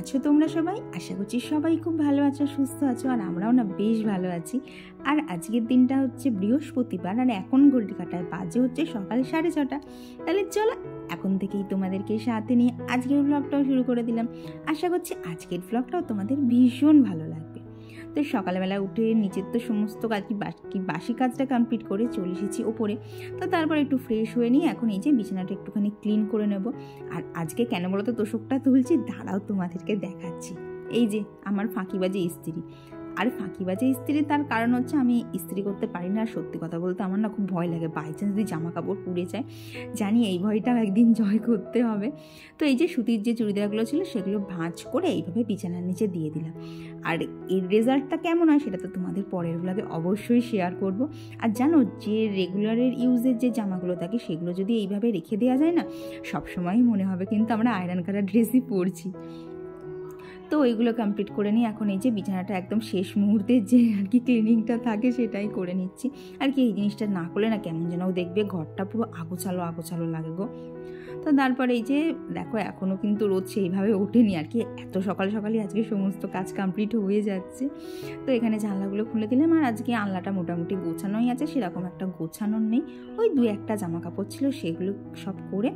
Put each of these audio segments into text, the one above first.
আছো তোমরা সবাই? আশা করছি সবাই খুব ভালো আছো, সুস্থ আছো, আর আমরাও না বেশ ভালো আছি। আর আজকের দিনটা হচ্ছে বৃহস্পতিবার, আর এখন ঘড়ি কাটায় বাজে হচ্ছে সকাল সাড়ে ছটা। তাহলে চলো, এখন থেকেই তোমাদেরকে সাথে নিয়ে আজকের ব্লগটাও শুরু করে দিলাম। আশা করছি আজকের ব্লগটাও তোমাদের ভীষণ ভালো লাগবে। তো সকালবেলা উঠে নিচের তো সমস্ত কাজ কি বাসি কাজটা কমপ্লিট করে চলে এসেছি ওপরে। তো তারপর একটু ফ্রেশ হয়ে নিয়ে এখন এই যে বিছানাটা একটুখানি ক্লিন করে নেব। আর আজকে কেন বলো তো তোষকটা তুলছি? দাঁড়াও তোমাদেরকে দেখাচ্ছি। এই যে আমার ফাঁকিবাজি স্ত্রী। আর ফাঁকিবাজি স্ত্রী তার কারণ হচ্ছে আমি ইস্ত্রি করতে পারি না, আর সত্যি কথা বলতে আমার না খুব ভয় লাগে। বাই চান্স যদি জামা কাপড় পুড়ে যায়, জানি এই ভয়টাও একদিন জয় করতে হবে। তো এই যে সুতির যে চুড়িদারগুলো ছিল, সেগুলো ভাঁজ করে এইভাবে বিছানার নিচে দিয়ে দিলাম। আর এর রেজাল্টটা কেমন হয় সেটা তো তোমাদের পরের ব্লগে অবশ্যই শেয়ার করব। আর জানো, যে রেগুলারের ইউজের যে জামাগুলো থাকে, সেগুলো যদি এইভাবে রেখে দেওয়া যায় না, সবসময়ই মনে হবে কিন্তু আমরা আয়রন করা ড্রেসই পরছি। তো ওইগুলো কমপ্লিট করে নিই এখন এই যে বিছানাটা একদম শেষ মুহূর্তে যে আর কি ক্লিনিংটা থাকে সেটাই করে নিচ্ছি। আর কি এই জিনিসটা না করলে না কেমন যেন দেখবে ঘরটা পুরো আগোছালো আগোছালো লাগে গো। তো তারপরে এই যে দেখো এখনও কিন্তু রোদ সেইভাবে ওঠেনি আর কি। এত সকাল সকালে আজকে সমস্ত কাজ কমপ্লিট হয়ে যাচ্ছে। তো এখানে জানলাগুলো খুলে দিলাম আর আজকে আনলাটা মোটামুটি গোছানোই আছে, সেরকম একটা গোছানোর নেই। ওই দু একটা জামা কাপড় ছিল সেগুলো সব করে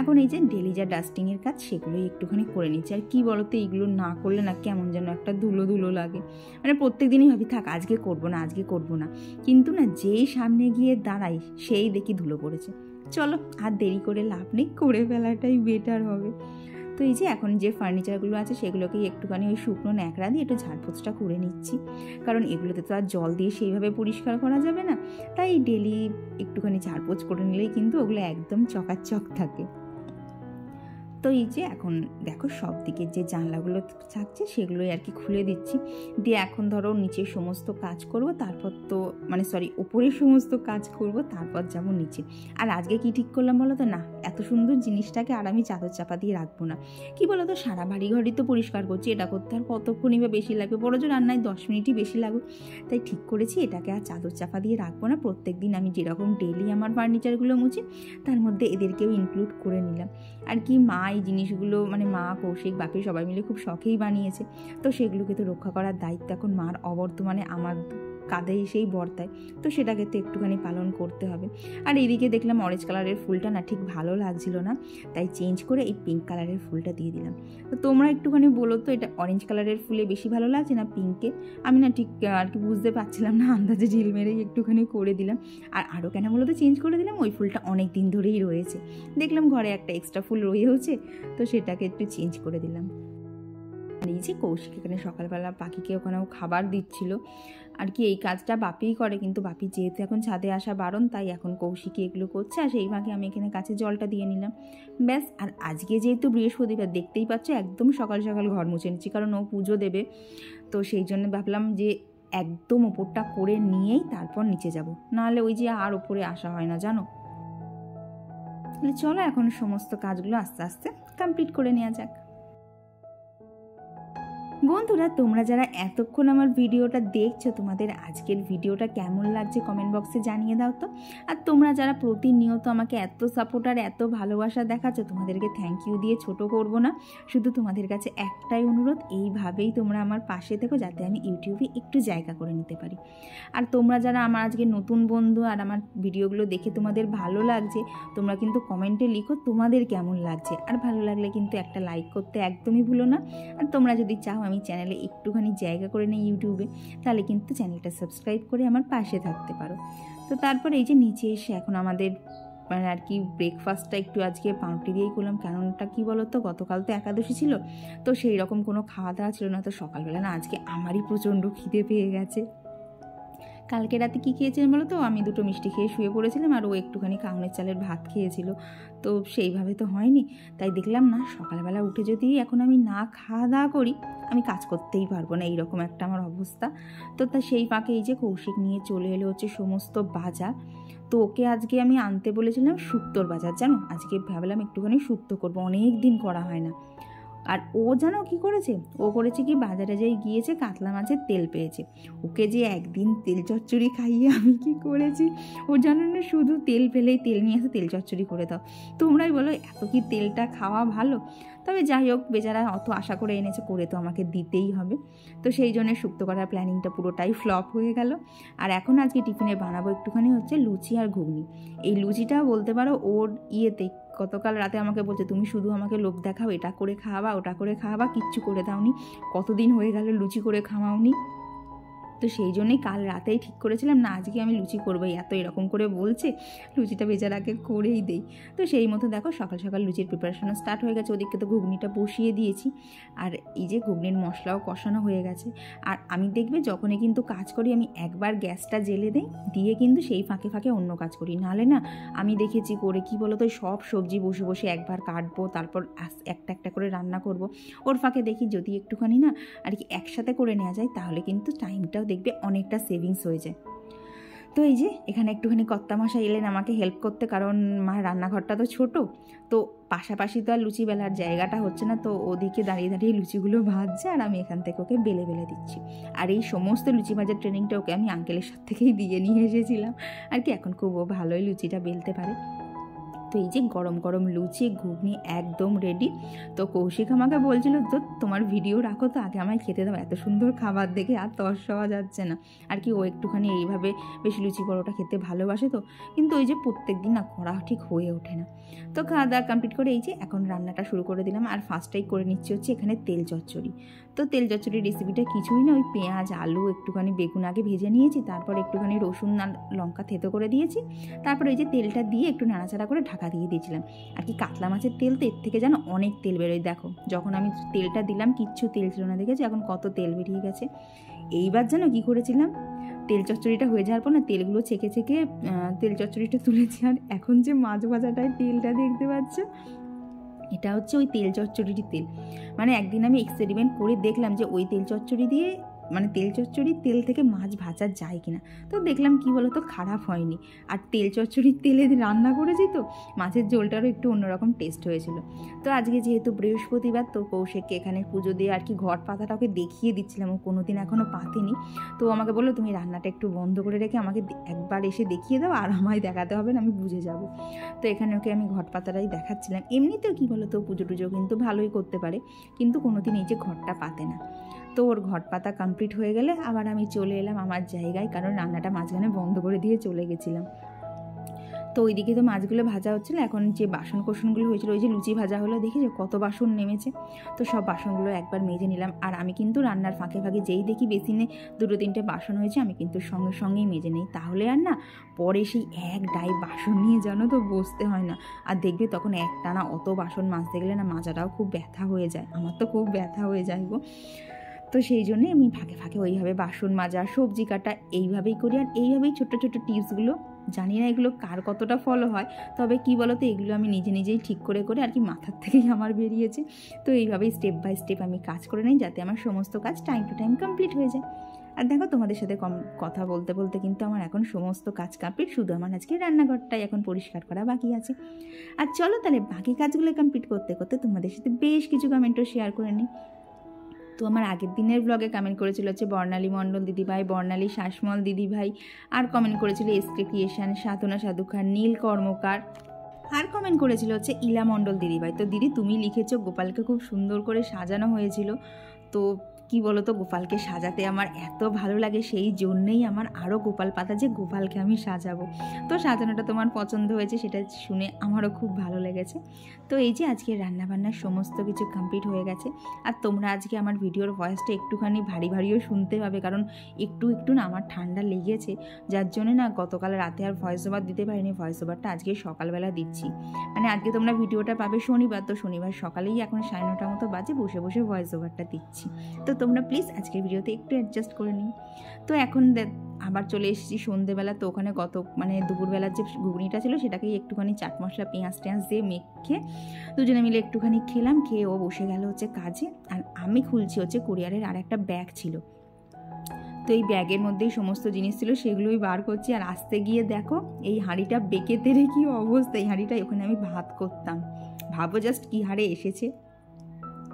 এখন এই যে ডেলি যা ডাস্টিংয়ের কাজ সেগুলোই একটুখানি করে নিচ্ছি। আর কী বলতো, এইগুলো না করলে না কেমন যেন একটা ধুলো ধুলো লাগে। মানে প্রত্যেক দিনই ভাবি, থাক, আজকে করব না, আজকে করব না। কিন্তু না যেই সামনে গিয়ে দাঁড়াই, সেই দেখি ধুলো পড়েছে। চলো, আর দেরি করে লাভ নেই, করে ফেলাটাই বেটার হবে। তো এই যে এখন যে ফার্নিচারগুলো আছে, সেগুলোকেই একটুখানি ওই শুকনো ন্যাকড়া দিয়ে একটু ঝাড়পোছটা করে নিচ্ছি। কারণ এগুলোতে তো আর জল দিয়ে সেইভাবে পরিষ্কার করা যাবে না। তাই ডেলি একটুখানি ঝাড়পোছ করে নিলেই কিন্তু ওগুলো একদম চকাচক থাকে। তো এই যে এখন দেখো সব দিকে যে জানলাগুলো থাকছে সেগুলোই আর কি খুলে দিচ্ছি। দিয়ে এখন ধরো নিচে সমস্ত কাজ করব, তারপর তো মানে সরি ওপরের সমস্ত কাজ করব, তারপর যাব নিচে। আর আজকে কি ঠিক করলাম বলো তো না, এত সুন্দর জিনিসটাকে আর আমি চাদর চাপা দিয়ে রাখব না। কি বলো তো সারা বাড়ি ঘরই তো পরিষ্কার করছি, এটা করতে আর কতক্ষণই বা বেশি লাগবে? বড় জোর রান্নায় দশ মিনিটই বেশি লাগবে তাই ঠিক করেছি, এটাকে আর চাদর চাপা দিয়ে রাখব না। প্রত্যেক দিন আমি যেরকম ডেলি আমার ফার্নিচারগুলো মুছি, তার মধ্যে এদেরকেও ইনক্লুড করে নিলাম। আর কি মা এই জিনিসগুলো মানে মা, কৌশিক, বাকি সবাই মিলে খুব শখেই বানিয়েছে। তো সেগুলোকে তো রক্ষা করার দায়িত্ব এখন মার অবর্তমানে আমার কাঁধে এসেই বর্তায়। তো সেটাকে তো একটুখানি পালন করতে হবে। আর এদিকে দেখলাম অরেঞ্জ কালারের ফুলটা না ঠিক ভালো লাগছিল না, তাই চেঞ্জ করে এই পিঙ্ক কালারের ফুলটা দিয়ে দিলাম। তো তোমরা একটুখানি বলো তো, এটা অরেঞ্জ কালারের ফুলে বেশি ভালো লাগছে না পিঙ্কে আমি না ঠিক আর কি বুঝতে পারছিলাম না, আন্দাজে ঝিল মেরেই একটুখানি করে দিলাম। আর আরও কেন বলো তো চেঞ্জ করে দিলাম, ওই ফুলটা অনেক দিন ধরেই রয়েছে। দেখলাম ঘরে একটা এক্সট্রা ফুল রয়েওছে, তো সেটাকে একটু চেঞ্জ করে দিলাম। এই যে কৌশিক এখানে সকালবেলা পাখিকে ওখানেও খাবার দিচ্ছিল। আর কি, এই কাজটা বাপিই করে, কিন্তু বাপি যেহেতু এখন ছাদে আসা বারণ, তাই এখন কৌশিকী এগুলো করছে। আর সেই ভাগে আমি এখানে কাছে জলটা দিয়ে নিলাম। ব্যাস, আর আজকে যেহেতু বৃহস্পতিবার, দেখতেই পাচ্ছ একদম সকাল সকাল ঘর মুছে নিচ্ছি, কারণ ও পুজো দেবে। তো সেই জন্য ভাবলাম যে একদম ওপরটা করে নিয়েই তারপর নিচে যাব। নাহলে ওই যে আর ওপরে আসা হয় না, জানো? চলো এখন সমস্ত কাজগুলো আস্তে আস্তে কমপ্লিট করে নেওয়া যাক। বন্ধুরা, তোমরা যারা এতক্ষণ আমার ভিডিওটা দেখছ, তোমাদের আজকের ভিডিওটা কেমন লাগছে কমেন্ট বক্সে জানিয়ে দাও তো। আর তোমরা যারা প্রতিনিয়ত আমাকে এত সাপোর্ট আর এত ভালোবাসা দেখাচ্ছ, তোমাদেরকে থ্যাংক ইউ দিয়ে ছোট করব না। শুধু তোমাদের কাছে একটাই অনুরোধ, এইভাবেই তোমরা আমার পাশে থেকো যাতে আমি ইউটিউবে একটু জায়গা করে নিতে পারি। আর তোমরা যারা আমার আজকে নতুন বন্ধু আর আমার ভিডিওগুলো দেখে তোমাদের ভালো লাগছে, তোমরা কিন্তু কমেন্টে লিখো তোমাদের কেমন লাগছে। আর ভালো লাগলে কিন্তু একটা লাইক করতে একদমই ভুলো না। আর তোমরা যদি চাও আমি চ্যানেলে একটুখানি জায়গা করে নিই ইউটিউবে তাহলে কিন্তু চ্যানেলটা সাবস্ক্রাইব করে আমার পাশে থাকতে পারো। তো তারপর এই যে নিচে এসে এখন আমাদের মানে আর কি ব্রেকফাস্টটা একটু আজকে পাউরুটি দিয়েই করলাম কারণটা কী বলো তো গতকাল তো একাদশী ছিল, তো সেই রকম কোনো খাওয়া দাওয়া ছিল না, তো সকালবেলা না আজকে আমারই প্রচণ্ড খিদে পেয়ে গেছে। কালকে রাতে কী খেয়েছিলেন বলো তো? আমি দুটো মিষ্টি খেয়ে শুয়ে পড়েছিলাম আর ও একটুখানি কাউনের চালের ভাত খেয়েছিল। তো সেইভাবে তো হয়নি। তাই দেখলাম না, সকালবেলা উঠে যদি এখন আমি না খাওয়া দাওয়া করি, আমি কাজ করতেই পারব না, এইরকম একটা আমার অবস্থা। তো তা সেই ফাঁকে এই যে কৌশিক নিয়ে চলে এলো হচ্ছে সমস্ত বাজার। তো ওকে আজকে আমি আনতে বলেছিলাম শুক্তোর বাজার, জানো? আজকে ভাবলাম একটুখানি শুক্তো করব অনেক দিন করা হয় না। আর ও যেন কি করেছে? ও করেছে কি? বাজারে যাই গিয়েছে, কাতলা মাছের তেল পেয়েছে। ওকে যে একদিন তেল চচ্চড়ি খাইয়ে আমি কি করেছি? ও যেন না শুধু তেল পেলেই তেল নিয়ে এসে তেল চচ্চড়ি করে দাও। তোমরাই বলো, এত কি তেলটা খাওয়া ভালো? তবে যাই হোক, বেচারা অত আশা করে এনেছে, করে তো আমাকে দিতেই হবে। তো সেই জন্য শুক্ত করার প্ল্যানিংটা পুরোটাই ফ্লপ হয়ে গেল। আর এখন আজকে টিফিনে বানাবো একটুখানি হচ্ছে লুচি আর ঘুগনি। এই লুচিটা বলতে পারো, ওর ইয়েতে গতকাল রাতে আমাকে বলছে, তুমি শুধু আমাকে লোক দেখাও, এটা করে খাওয়াবা ওটা করে খাওয়াবা কিচ্ছু করে দাওনি। কতদিন হয়ে গেল লুচি করে খাওয়াওনি? তো সেই জন্যই কাল রাতেই ঠিক করেছিলাম, না আজকে আমি লুচি করবোই, এত এরকম করে বলছে, লুচিটা বেচারাকে করেই দেই। তো সেই মতো দেখো সকাল সকাল লুচির প্রিপারেশনও স্টার্ট হয়ে গেছে ওদিকে তো ঘুগনিটা বসিয়ে দিয়েছি। আর এই যে ঘুগনির মশলাও কষানো হয়ে গেছে। আর আমি দেখবে যখনই কিন্তু কাজ করি, আমি একবার গ্যাসটা জেলে দিই, দিয়ে কিন্তু সেই ফাঁকে ফাঁকে অন্য কাজ করি। নাহলে না, আমি দেখেছি করে কি বলো তো সব সবজি বসে বসে একবার কাটবো, তারপর একটা একটা করে রান্না করব। ওর ফাঁকে দেখি যদি একটুখানি না আর কি একসাথে করে নেওয়া যায়, তাহলে কিন্তু টাইমটাও দেখবে অনেকটা সেভিংস হয়ে যায়। তো এই যে, এখানে একটুখানি কর্তা মশা এলেন আমাকে হেল্প করতে, কারণ মার রান্নাঘরটা তো ছোট, তো পাশাপাশি তো আর লুচি বেলার জায়গাটা হচ্ছে না, তো ওদিকে দাঁড়িয়ে দাঁড়িয়ে লুচিগুলো ভাজছে আর আমি এখান থেকে ওকে বেলে বেলে দিচ্ছি। আর এই সমস্ত লুচি ভাজার ট্রেনিংটা ওকে আমি আঙ্কেলের সাথে থেকেই দিয়ে নিয়ে এসেছিলাম। আর কি, এখন খুব ভালোই লুচিটা বেলতে পারে। তো এই যে গরম গরম লুচি, ঘুগনি একদম রেডি তো কৌশিক আমাকে বলছিল, তো তোমার ভিডিও রাখো তো, আগে আমায় খেতে দাও। এত সুন্দর খাবার দেখে আর তর্স হওয়া যাচ্ছে না। আর কি ও একটুখানি এইভাবে বেশ লুচি পরোটা খেতে ভালোবাসে তো। কিন্তু ওই যে প্রত্যেক দিন না করা ঠিক হয়ে ওঠে না। তো খাওয়া দাওয়া কমপ্লিট করে এই যে এখন রান্নাটা শুরু করে দিলাম। আর ফার্স্টটাই করে নিচ্ছি হচ্ছে এখানে তেল চচ্চড়ি। তো তেল চচ্চড়ির রেসিপিটা কিছুই না, ওই পেঁয়াজ, আলু, একটুখানি বেগুন আগে ভেজে নিয়েছি। তারপর একটুখানি রসুন লঙ্কা থেতো করে দিয়েছি। তারপর ওই যে তেলটা দিয়ে একটু নাড়াচাড়া করে ঢাকা দিয়ে দিয়েছিলাম। আর কি কাতলা মাছের তেল তো এর থেকে যেন অনেক তেল বেরোয়। দেখো, যখন আমি তেলটা দিলাম, কিচ্ছু তেল ছিল না, দেখেছি? এখন কত তেল বেরিয়ে গেছে। এইবার যেন কি করেছিলাম? তেল চচ্চড়িটা হয়ে যাওয়ার পর না, তেলগুলো ছেঁকে ছেঁকে তেল চচ্চড়িটা তুলেছি। আর এখন যে মাছ ভাজাটায় তেলটা দেখতে পাচ্ছ, এটা হচ্ছে ওই তেল চচ্চড়িটির তেল। মানে একদিন আমি এক্সপেরিমেন্ট করে দেখলাম যে ওই তেল চচ্চড়ি দিয়ে মানে তেল চচ্চড়ির তেল থেকে মাছ ভাজা যায় কিনা। তো দেখলাম কি বলো তো খারাপ হয়নি। আর তেল চচ্চড়ির তেলে রান্না করেছি তো, মাছের ঝোলটারও একটু অন্যরকম টেস্ট হয়েছিল। তো আজকে যেহেতু বৃহস্পতিবার, তো কৌশিককে এখানে পুজো দিয়ে আর কি ঘট পাতাটা ওকে দেখিয়ে দিচ্ছিলাম। ও কোনো দিন এখনও পাতেনি। তো আমাকে বলল, তুমি রান্নাটা একটু বন্ধ করে রেখে আমাকে একবার এসে দেখিয়ে দাও, আর আমায় দেখাতে হবে না, আমি বুঝে যাব। তো এখানে ওকে আমি ঘট পাতাটাই দেখাচ্ছিলাম। এমনিতেও কী বলো তো পুজো টুজো কিন্তু ভালোই করতে পারে, কিন্তু কোনো দিন এই যে ঘরটা পাতে না। তো ওর ঘট পাতা কমপ্লিট হয়ে গেলে আবার আমি চলে এলাম আমার জায়গায়, কারণ রান্নাটা মাঝখানে বন্ধ করে দিয়ে চলে গেছিলাম। তো ওইদিকে তো মাছগুলো ভাজা হচ্ছিল, এখন যে বাসন কোসনগুলো হয়েছিল, ওই যে লুচি ভাজা হলো দেখি যে কত বাসন নেমেছে। তো সব বাসনগুলো একবার মেজে নিলাম, আর আমি কিন্তু রান্নার ফাঁকে ফাঁকে যেই দেখি বেসিনে দুটো তিনটে বাসন হয়েছে, আমি কিন্তু সঙ্গে সঙ্গেই মেজে নিই। তাহলে আর না, পরে সেই এক ডাই বাসন নিয়ে জানো তো, বসতে হয় না। আর দেখবে তখন এক টানা অত বাসন মাজতে গেলে না মাজাটাও খুব ব্যথা হয়ে যায়। আমার তো খুব ব্যথা হয়ে যায় গো। তো সেই জন্যে আমি ফাঁকে ফাঁকে ওইভাবে বাসন মাজা, সবজি কাটা এইভাবেই করি। আর এইভাবেই ছোট্ট ছোট্ট টিপসগুলো, জানি না এগুলো কার কতটা ফলো হয়, তবে কি বলতো, এগুলো আমি নিজে নিজেই ঠিক করে করে আর কি মাথার থেকেই আমার বেরিয়েছে। তো এইভাবেই স্টেপ বাই স্টেপ আমি কাজ করে নিই, যাতে আমার সমস্ত কাজ টাইম টু টাইম কমপ্লিট হয়ে যায়। আর দেখো, তোমাদের সাথে কম কথা বলতে বলতে কিন্তু আমার এখন সমস্ত কাজ কমপ্লিট শুধু আমার আজকে রান্নাঘরটাই এখন পরিষ্কার করা বাকি আছে। আর চলো তাহলে বাকি কাজগুলো কমপ্লিট করতে করতে তোমাদের সাথে বেশ কিছু কমেন্টও শেয়ার করে নিই। তো আমার আগের দিনের ব্লগে কমেন্ট করেছিল হচ্ছে বর্ণালী মণ্ডল দিদিভাই, বর্ণালী শাসমল দিদিভাই, আর কমেন্ট করেছিল এস কে ক্রিয়েশন সাধনা সাধুখার, নীল কর্মকার, আর কমেন্ট করেছিল হচ্ছে ইলা মণ্ডল দিদিভাই। তো দিদি তুমি লিখেছো, গোপালকে খুব সুন্দর করে সাজানো হয়েছিল। তো কি বলো তো গোপালকে সাজাতে আমার এত ভালো লাগে, সেই জন্যেই আমার আরও গোপাল পাতা যে গোপালকে আমি সাজাবো। তো সাজানোটা তোমার পছন্দ হয়েছে, সেটা শুনে আমারও খুব ভালো লেগেছে। তো এই যে আজকে রান্নাবান্নার সমস্ত কিছু কমপ্লিট হয়ে গেছে, আর তোমরা আজকে আমার ভিডিওর ভয়েসটা একটুখানি ভারী ভারীও শুনতে পাবে, কারণ একটু একটু না আমার ঠান্ডা লেগেছে, যার জন্য না গতকাল রাতে আর ভয়েস ওভার দিতে পারিনি ভয়েস ওভারটা আজকে সকালবেলা দিচ্ছি। মানে আজকে তোমরা ভিডিওটা পাবে শনিবার, তো শনিবার সকালেই এখন সাড়ে নটার মতো বাজে, বসে বসে ভয়েস ওভারটা দিচ্ছি। তো তোমরা প্লিজ আজকের ভিডিওতে একটু অ্যাডজাস্ট করে নিই তো এখন আবার চলে এসেছি সন্ধেবেলা, তো ওখানে গত মানে দুপুরবেলার যে ঘুগনিটা ছিল সেটাকেই একটুখানি চাট মশলা, পেঁয়াজ টেঁয়াজ দিয়ে মেখে দুজনে মিলে একটুখানি খেলাম, খেয়ে ও বসে গেল হচ্ছে কাজে। আর আমি খুলছি হচ্ছে কুরিয়ারের আর একটা ব্যাগ ছিল। তো এই ব্যাগের মধ্যেই সমস্ত জিনিস ছিল, সেগুলোই বার করছি। আর আসতে গিয়ে দেখো, এই হাঁড়িটা বেঁকে তেরে কি অবস্থা? এই হাঁড়িটা ওখানে আমি ভাত করতাম। ভাবো জাস্ট কী হারে এসেছে।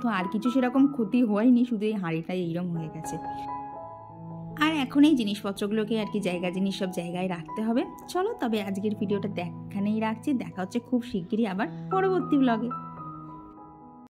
তো আর কিছু সেরকম ক্ষতি হয়নি, শুধু এই হাঁড়িটাই এইরকম হয়ে গেছে। আর এখন এই জিনিসপত্রগুলোকে আর কি জায়গা জিনিস সব জায়গায় রাখতে হবে। চলো, তবে আজকের ভিডিওটা দেখানেই রাখছি। দেখা হচ্ছে খুব শিগগিরই আবার পরবর্তী ব্লগে